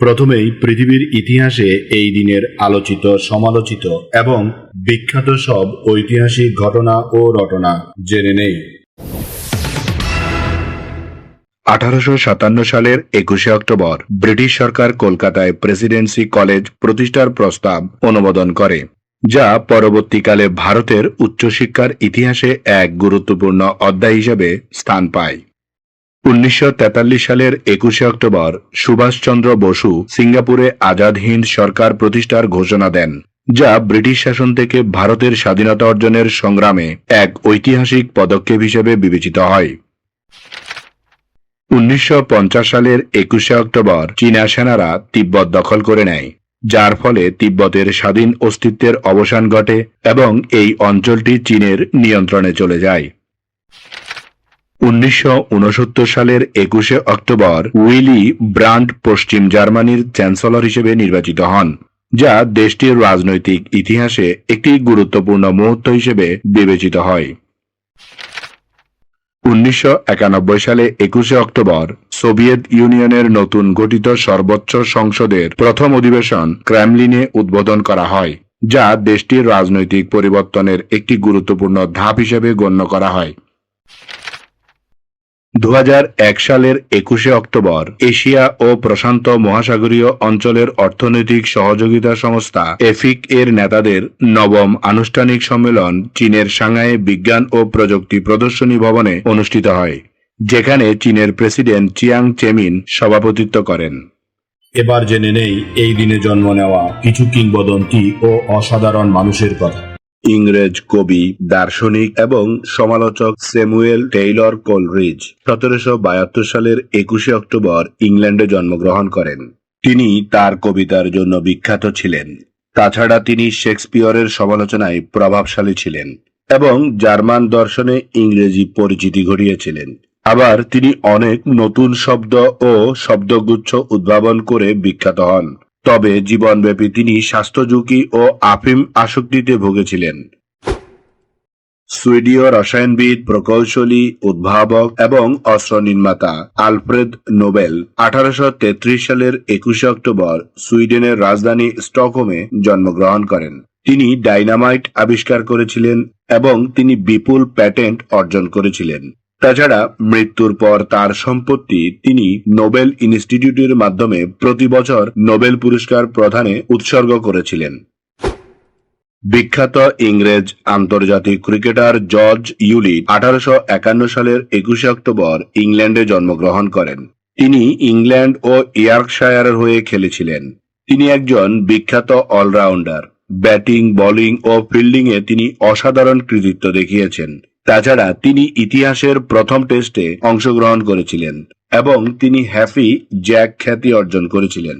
প্রথমেই পৃথিবীর ইতিহাসে এই দিনের আলোচিত, সমালোচিত এবং বিখ্যাত সব ঐতিহাসিক ঘটনা ও রটনা জেনে নেই। আঠারোশো সাতান্ন সালের একুশে অক্টোবর ব্রিটিশ সরকার কলকাতায় প্রেসিডেন্সি কলেজ প্রতিষ্ঠার প্রস্তাব অনুমোদন করে, যা পরবর্তীকালে ভারতের উচ্চশিক্ষার ইতিহাসে এক গুরুত্বপূর্ণ অধ্যায় হিসেবে স্থান পায়। উনিশশো তেতাল্লিশ সালের একুশে অক্টোবর সুভাষচন্দ্র বসু সিঙ্গাপুরে আজাদ হিন্দ সরকার প্রতিষ্ঠার ঘোষণা দেন, যা ব্রিটিশ শাসন থেকে ভারতের স্বাধীনতা অর্জনের সংগ্রামে এক ঐতিহাসিক পদক্ষেপ হিসেবে বিবেচিত হয়। উনিশশো পঞ্চাশ সালের একুশে অক্টোবর চীনা সেনারা তিব্বত দখল করে নেয়, যার ফলে তিব্বতের স্বাধীন অস্তিত্বের অবসান ঘটে এবং এই অঞ্চলটি চীনের নিয়ন্ত্রণে চলে যায়। উনিশশো উনসত্তর সালের একুশে অক্টোবর উইলি ব্রান্ড পশ্চিম জার্মানির চ্যান্সেলর হিসেবে নির্বাচিত হন, যা দেশটির রাজনৈতিক ইতিহাসে একটি গুরুত্বপূর্ণ মুহূর্ত হিসেবে বিবেচিত হয়। উনিশশো একানব্বই সালে একুশে অক্টোবর সোভিয়েত ইউনিয়নের নতুন গঠিত সর্বোচ্চ সংসদের প্রথম অধিবেশন ক্রেমলিনে উদ্বোধন করা হয়, যা দেশটির রাজনৈতিক পরিবর্তনের একটি গুরুত্বপূর্ণ ধাপ হিসেবে গণ্য করা হয়। দু হাজার এক সালের একুশে অক্টোবর এশিয়া ও প্রশান্ত মহাসাগরীয় অঞ্চলের অর্থনৈতিক সহযোগিতা সংস্থা এফিক এর নেতাদের নবম আনুষ্ঠানিক সম্মেলন চীনের সাংহাই বিজ্ঞান ও প্রযুক্তি প্রদর্শনী ভবনে অনুষ্ঠিত হয়, যেখানে চীনের প্রেসিডেন্ট চিয়াং চেমিন সভাপতিত্ব করেন। এবার জেনে নেই, এই দিনে জন্ম নেওয়া কিছু কিংবদন্তি ও অসাধারণ মানুষের কথা। ইংরেজ কবি, দার্শনিক এবং সমালোচক স্যামুয়েল টেইলর কোলরিজ সতেরোশো বাহাত্তর সালের একুশে অক্টোবর ইংল্যান্ডে জন্মগ্রহণ করেন। তিনি তার কবিতার জন্য বিখ্যাত ছিলেন। তাছাড়া তিনি শেক্সপিয়রের সমালোচনায় প্রভাবশালী ছিলেন এবং জার্মান দর্শনে ইংরেজি পরিচিতি ঘটিয়েছিলেন। আবার তিনি অনেক নতুন শব্দ ও শব্দগুচ্ছ উদ্ভাবন করে বিখ্যাত হন। তবে জীবনব্যাপী তিনি স্বাস্থ্য ঝুঁকি ও আফিম আসক্তিতে ভুগেছিলেন। সুইডীয় রসায়নবিদ, প্রকৌশলী, উদ্ভাবক এবং অস্ত্র নির্মাতা আলফ্রেড নোবেল আঠারোশ তেত্রিশ সালের একুশে অক্টোবর সুইডেনের রাজধানী স্টকহোমে জন্মগ্রহণ করেন। তিনি ডাইনামাইট আবিষ্কার করেছিলেন এবং তিনি বিপুল প্যাটেন্ট অর্জন করেছিলেন। তাছাড়া মৃত্যুর পর তার সম্পত্তি তিনি নোবেল ইনস্টিটিউটের মাধ্যমে প্রতি বছর নোবেল পুরস্কার প্রদানে উৎসর্গ করেছিলেন। বিখ্যাত ইংরেজ আন্তর্জাতিক ক্রিকেটার জর্জ ইউলি আঠারোশো একান্ন সালের একুশে অক্টোবর ইংল্যান্ডে জন্মগ্রহণ করেন। তিনি ইংল্যান্ড ও ইয়র্কশায়ারের হয়ে খেলেছিলেন। তিনি একজন বিখ্যাত অলরাউন্ডার। ব্যাটিং, বোলিং ও ফিল্ডিংয়ে তিনি অসাধারণ কৃতিত্ব দেখিয়েছেন। তাছাড়া তিনি ইতিহাসের প্রথম টেস্টে অংশগ্রহণ করেছিলেন এবং তিনি হ্যাফি জ্যাক খ্যাতি অর্জন করেছিলেন।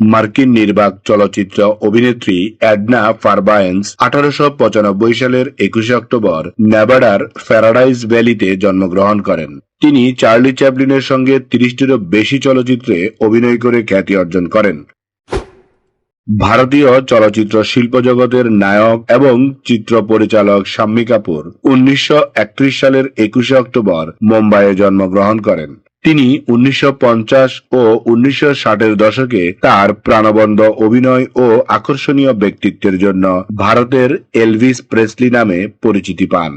মার্কিন নির্বাক চলচ্চিত্র অভিনেত্রী অ্যাডনা ফারবায়েন্স আঠারোশো পঁচানব্বই সালের একুশে অক্টোবর নেভাডার প্যারাডাইজ ভ্যালিতে জন্মগ্রহণ করেন। তিনি চার্লি চ্যাপলিনের সঙ্গে তিরিশটিরও বেশি চলচ্চিত্রে অভিনয় করে খ্যাতি অর্জন করেন। ভারতীয় চলচ্চিত্র শিল্প জগতের নায়ক এবং চিত্র পরিচালক শাম্মী কাপুর উনিশশো একত্রিশ সালের একুশে অক্টোবর মুম্বাইয়ে জন্মগ্রহণ করেন। তিনি উনিশশো পঞ্চাশ ও উনিশশো ষাটের দশকে তার প্রাণবন্ত অভিনয় ও আকর্ষণীয় ব্যক্তিত্বের জন্য ভারতের এলভিস প্রেসলি নামে পরিচিতি পান।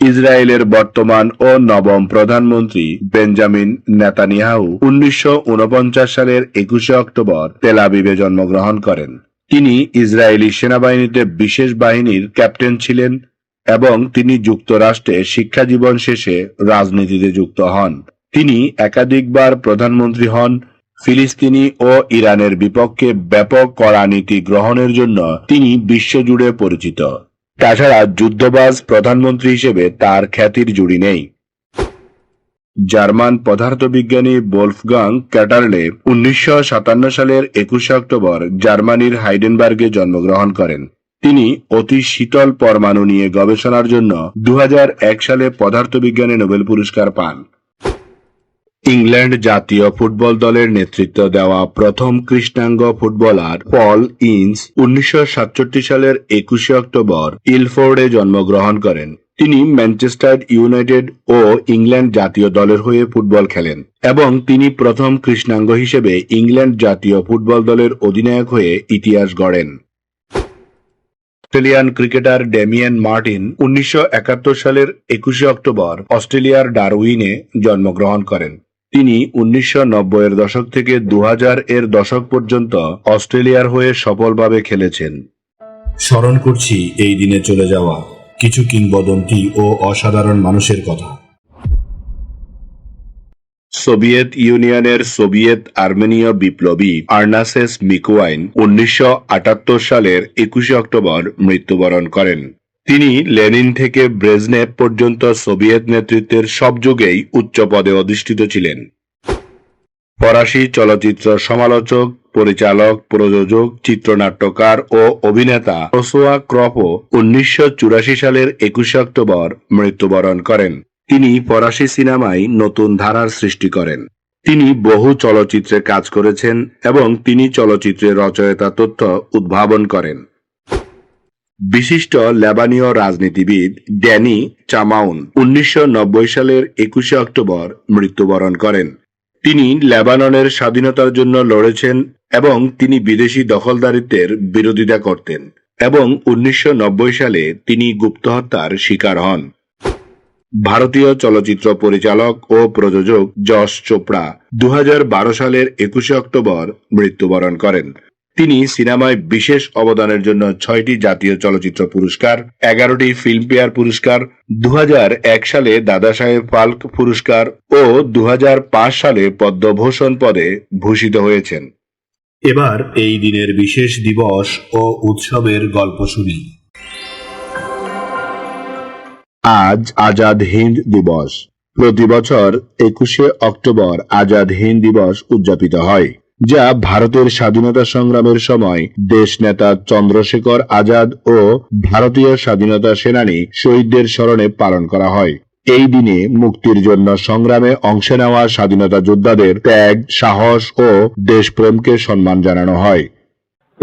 ইসরায়েলের বর্তমান ও নবম প্রধানমন্ত্রী বেঞ্জামিন নেতানিয়াহু উনিশশো উনপঞ্চাশ সালের একুশে অক্টোবর তেলাবিবে জন্মগ্রহণ করেন। তিনি ইসরায়েলি সেনাবাহিনীতে বিশেষ বাহিনীর ক্যাপ্টেন ছিলেন এবং তিনি যুক্তরাষ্ট্রে শিক্ষা জীবন শেষে রাজনীতিতে যুক্ত হন। তিনি একাধিকবার প্রধানমন্ত্রী হন। ফিলিস্তিনি ও ইরানের বিপক্ষে ব্যাপক কড়া নীতি গ্রহণের জন্য তিনি বিশ্বজুড়ে পরিচিত। তাছাড়া যুদ্ধবাজ প্রধানমন্ত্রী হিসেবে তার খ্যাতির জুড়ি নেই। জার্মান পদার্থবিজ্ঞানী বোলফগাং ক্যাটারলে উনিশশো সাতান্ন সালের একুশে অক্টোবর জার্মানির হাইডেনবার্গে জন্মগ্রহণ করেন। তিনি অতি শীতল পরমাণু নিয়ে গবেষণার জন্য দু হাজার এক সালে পদার্থবিজ্ঞানে নোবেল পুরস্কার পান। ইংল্যান্ড জাতীয় ফুটবল দলের নেতৃত্ব দেওয়া প্রথম কৃষ্ণাঙ্গ ফুটবলার পল ইন্স উনিশশো সালের একুশে অক্টোবর ইলফোর্ডে জন্মগ্রহণ করেন। তিনি ম্যানচেস্টার ইউনাইটেড ও ইংল্যান্ড জাতীয় দলের হয়ে ফুটবল খেলেন এবং তিনি প্রথম কৃষ্ণাঙ্গ হিসেবে ইংল্যান্ড জাতীয় ফুটবল দলের অধিনায়ক হয়ে ইতিহাস গড়েন। অস্ট্রেলিয়ান ক্রিকেটার ডেমিয়ান মার্টিন উনিশশো একাত্তর সালের একুশে অক্টোবর অস্ট্রেলিয়ার ডারউইনে জন্মগ্রহণ করেন। তিনি উনিশশো নব্বই এর দশক থেকে দু এর দশক পর্যন্ত অস্ট্রেলিয়ার হয়ে সফলভাবে খেলেছেন। স্মরণ করছি এই দিনে চলে যাওয়া কিছু কিংবদন্তি ও অসাধারণ মানুষের কথা। সোভিয়েত ইউনিয়নের সোভিয়েত আর্মেনীয় বিপ্লবী আর্নাসেস মিকোয়াইন উনিশশো আটাত্তর সালের একুশে অক্টোবর মৃত্যুবরণ করেন। তিনি লেনিন থেকে ব্রেজনেভ পর্যন্ত সোভিয়েত নেতৃত্বের সব যুগেই উচ্চ পদে অধিষ্ঠিত ছিলেন। ফরাসি চলচ্চিত্র সমালোচক, পরিচালক, প্রযোজক, চিত্রনাট্যকার ও অভিনেতা রসোয়া ক্রপো উনিশশো সালের একুশে অক্টোবর মৃত্যুবরণ করেন। তিনি ফরাসি সিনেমায় নতুন ধারার সৃষ্টি করেন। তিনি বহু চলচ্চিত্রে কাজ করেছেন এবং তিনি চলচ্চিত্রের রচয়িতা তথ্য উদ্ভাবন করেন। বিশিষ্ট লেবানীয় রাজনীতিবিদ ড্যানি চামাউন উনিশশো নব্বই সালের একুশে অক্টোবর মৃত্যুবরণ করেন। তিনি লেবাননের স্বাধীনতার জন্য লড়েছেন এবং তিনি বিদেশি দখলদারিত্বের বিরোধিতা করতেন এবং উনিশশো নব্বই সালে তিনি গুপ্তহত্যার শিকার হন। ভারতীয় চলচ্চিত্র পরিচালক ও প্রযোজক যশ চোপড়া দু হাজার বারো সালের একুশে অক্টোবর মৃত্যুবরণ করেন। তিনি সিনেমায় বিশেষ অবদানের জন্য ছয়টি জাতীয় চলচ্চিত্র পুরস্কার এগারোটি ফিল্মফেয়ার পুরস্কার দু হাজার এক সালে দাদা সাহেব ফাল্ক পুরস্কার ও দু হাজার পাঁচ সালে পদ্মভূষণ পদে ভূষিত হয়েছেন। এবার এই দিনের বিশেষ দিবস ও উৎসবের গল্প শুনি। আজ আজাদ হিন্দ দিবস। প্রতি বছর একুশে অক্টোবর আজাদ হিন্দ দিবস উদযাপিত হয়। যা ভারতের স্বাধীনতা সংগ্রামের সময় দেশ নেতা চন্দ্রশেখর আজাদ ও ভারতীয় স্বাধীনতা সেনানী শহীদদের স্মরণে পালন করা হয়। এই দিনে মুক্তির জন্য সংগ্রামে অংশ নেওয়া স্বাধীনতা যোদ্ধাদের ত্যাগ, সাহস ও দেশপ্রেমকে সম্মান জানানো হয়।